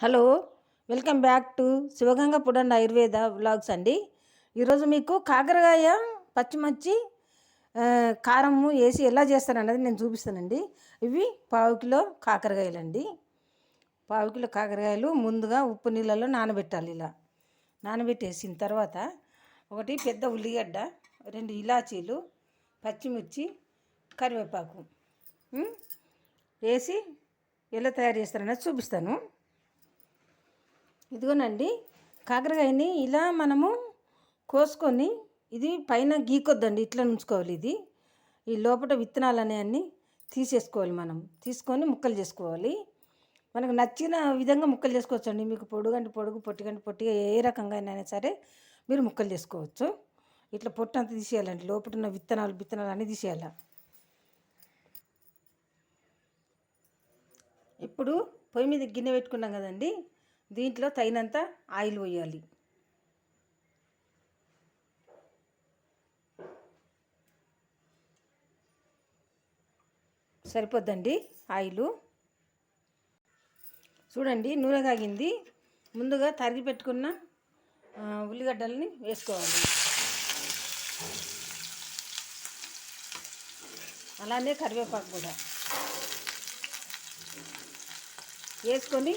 Hello welcome back to Sivaganga food and Ayurveda vlogs అండి. ఈరోజు మీకు కాకరకాయ పచ్చిమిర్చి కారము వేసి ఎలా చేస్తారన్నది నేను చూపిస్తానండి. ఇవి పావు కిలో కాకరకాయలు అండి పావు కిలో కాకరకాయలు ముందుగా ఉప్పు నీళ్ళలో నానబెట్టాలి ఇలా. నానబెట్టేసిన తర్వాత ఒకటి పెద్ద ఉల్లిగడ్డ రెండు ఇలాచీలు పచ్చిమిర్చి కరివేపాకు వేసి ఎలా తయారు చేస్తారన్నది చూపిస్తాను. ఇదిగోనండి కాకరకాయని ఇలా మనము కోసుకొని ఇది పైన గీకొద్దండి ఇట్లా ఉంచుకోవాలి ఇది. ఈ లోపల విత్తనాలు అనేవన్నీ తీసేసుకోవాలి మనం. తీసుకొని ముక్కలు చేసుకోవాలి. మనకు నచ్చిన విధంగా ముక్కలు చేసుకోవచ్చండి. మీకు పొడుగంటి పొడుగు పొట్టిగంటి పొట్టిగా ఏ రకంగా అయినా సరే మీరు ముక్కలు చేసుకోవచ్చు. ఇట్లా పొట్టు అంతా తీసేయాలండి. లోపల ఉన్న విత్తనాలు విత్తనాలు అన్నీ తీసేయాలి. ఇప్పుడు పొయ్యి మీద గిన్నె పెట్టుకున్నాం కదండి. దీంట్లో తగినంత ఆయిల్ పోయాలి. సరిపోద్దండి ఆయిలు. చూడండి నూనె కాగింది. ముందుగా తరిగి పెట్టుకున్న ఉల్లిగడ్డలని ఉల్లిగడ్డల్ని వేసుకోవాలి. అలానే కరివేపాకు కూడా. వేసుకొని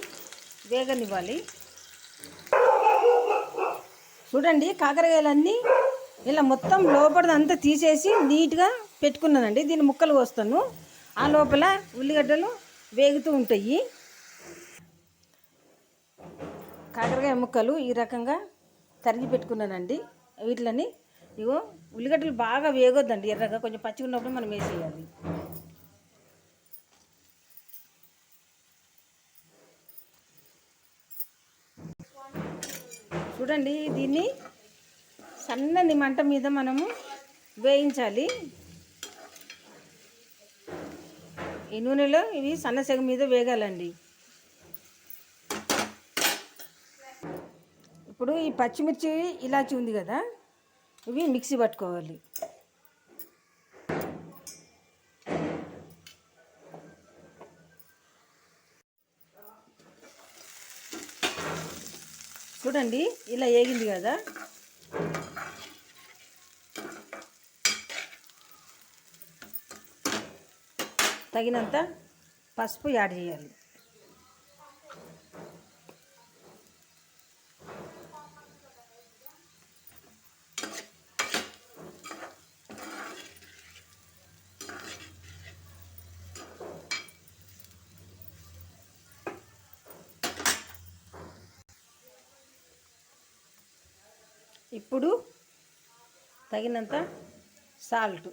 వేగనివ్వాలి. చూడండి కాకరకాయలన్నీ ఇలా మొత్తం లోపలదంతా తీసేసి నీట్గా పెట్టుకున్నానండి. దీన్ని ముక్కలు కోస్తాను. ఆ లోపల ఉల్లిగడ్డలు వేగుతూ ఉంటాయి. కాకరకాయ ముక్కలు ఈ రకంగా తరిగి పెట్టుకున్నానండి. వీటిని ఇగో ఉల్లిగడ్డలు బాగా వేగొద్దండి ఎర్రగా. కొంచెం పచ్చిగా ఉన్నప్పుడు మనం వేసేయాలి. చూడండి దీన్ని సన్నని మంట మీద మనము వేయించాలి. ఈ నూనెలో ఇవి సన్నసెగ మీద వేగాలండి. ఇప్పుడు ఈ పచ్చిమిర్చి ఇలాచి ఉంది కదా ఇవి మిక్సీ పట్టుకోవాలి. చూడండి ఇలా ఏగింది కదా. తగినంత పసుపు యాడ్ చేయాలి. ఇప్పుడు తగినంత సాల్ట్.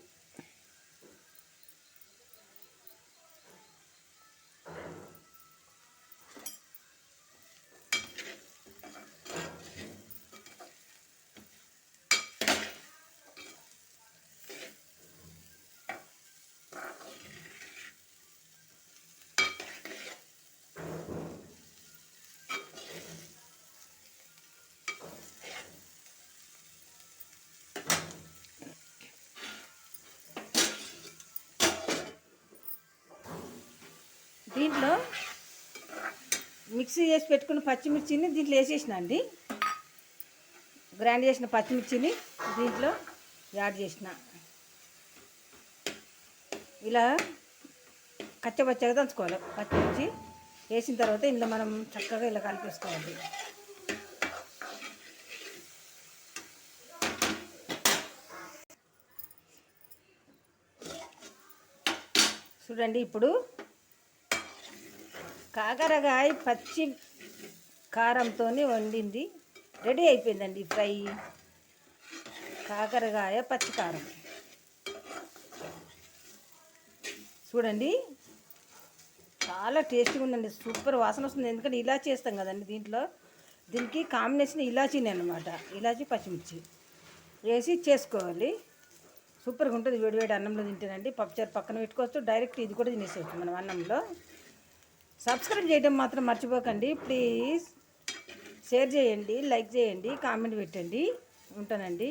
దీంట్లో మిక్సీ చేసి పెట్టుకున్న పచ్చిమిర్చిని దీంట్లో వేసేసిన అండి. గ్రైండ్ చేసిన పచ్చిమిర్చిని దీంట్లో యాడ్ చేసిన. ఇలా కచ్చపచ్చగా దంచుకోవాలి. పచ్చిమిర్చి వేసిన తర్వాత ఇందులో మనం చక్కగా ఇలా కలిపేసుకోవాలి. చూడండి ఇప్పుడు కాకరకాయ పచ్చి కారంతో వండింది. రెడీ అయిపోయిందండి ఫ్రై. కాకరకాయ పచ్చి కారం. చూడండి. చాలా టేస్టీగా ఉందండి. సూపర్ వాసన వస్తుంది. ఎందుకంటే ఇలాచీ వేస్తాం కదండి దీంట్లో. దీనికి కాంబినేషన్ ఇలాచీనే అనమాట ఇలాచీ పచ్చిమిర్చి. వేసి చేసుకోవాలి. సూపర్గా ఉంటుంది. వేడివేడి అన్నంలో తింటేనండి. పప్పుచారు పక్కన పెట్టుకోవచ్చు. డైరెక్ట్ ఇది కూడా తినేసేయచ్చు మనం అన్నంలో. సబ్స్క్రైబ్ చేయడం మాత్రం మర్చిపోకండి. ప్లీజ్ షేర్ చేయండి లైక్ చేయండి కామెంట్ పెట్టండి. ఉంటానండి.